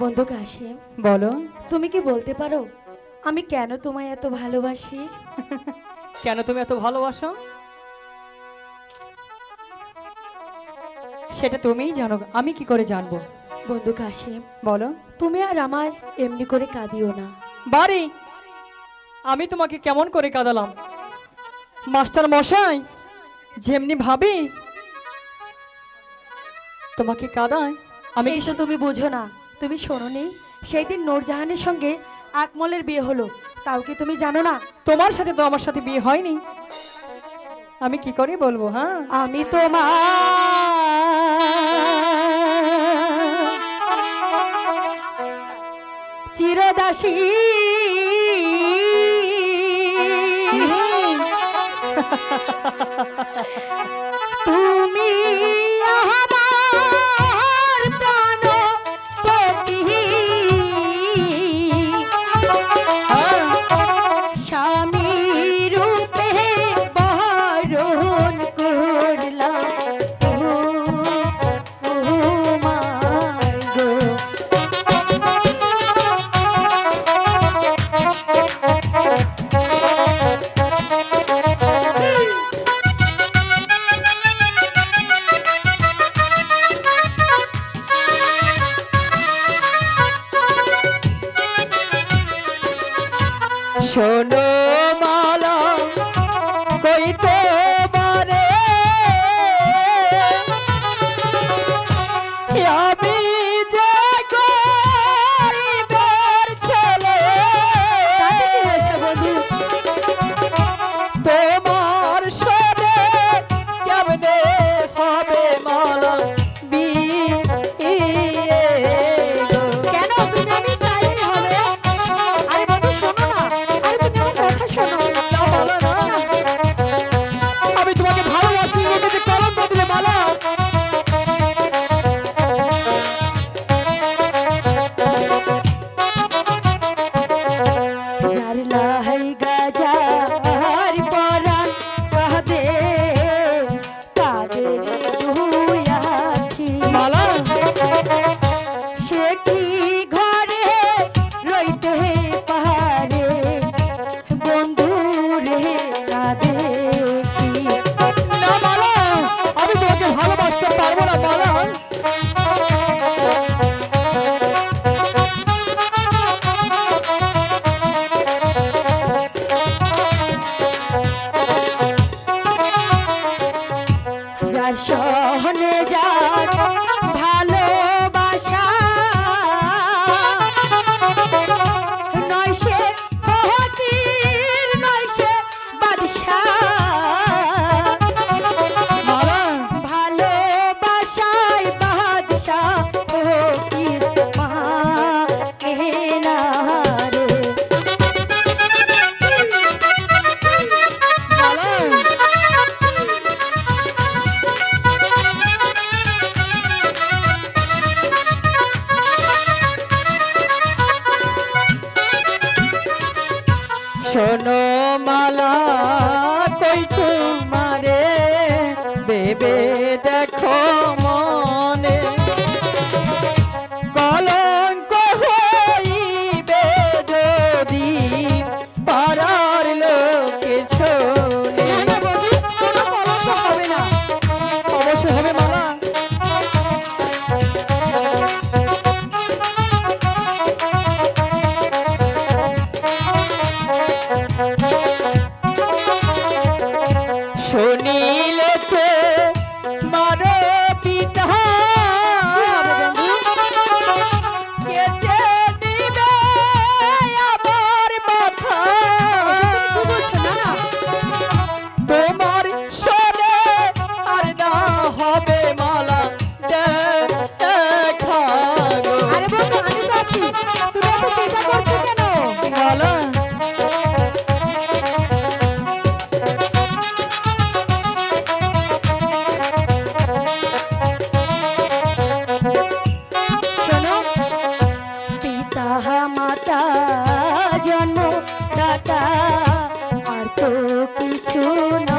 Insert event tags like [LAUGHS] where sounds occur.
বন্ধু কাশিম বলো। তুমি কি বলতে পারো? আমি কেন তোমায় এত ভালোবাসি? [LAUGHS] কেন তুমি এত ভালোবাসো? সেটা তুমিই জানো। আমি কি করে জানব? বন্ধু কাশিম বলো। তুমি আর আমায় এমনি করে কাঁদিও না। বাড়ি! আমি তোমাকে কেমন করে কাঁদালাম? মাস্টার মশাই যেমনি ভাবি তোমাকে কাঁদায় আমি তো তুমি বুঝো না। তুমি শোনোনি? সেই দিন নূরজাহানের সঙ্গে আকমলের বিয়ে হলো। তাও কি তুমি জানো না? তোমার সাথে তো আমার সাথে বিয়ে হয়নি। আমি কি করে বলব হ্যাঁ? আমি তোমার চিরদাসী। তুমি শোনো বনমালা কইছে? জন্ম দাতা আর তো কিছু না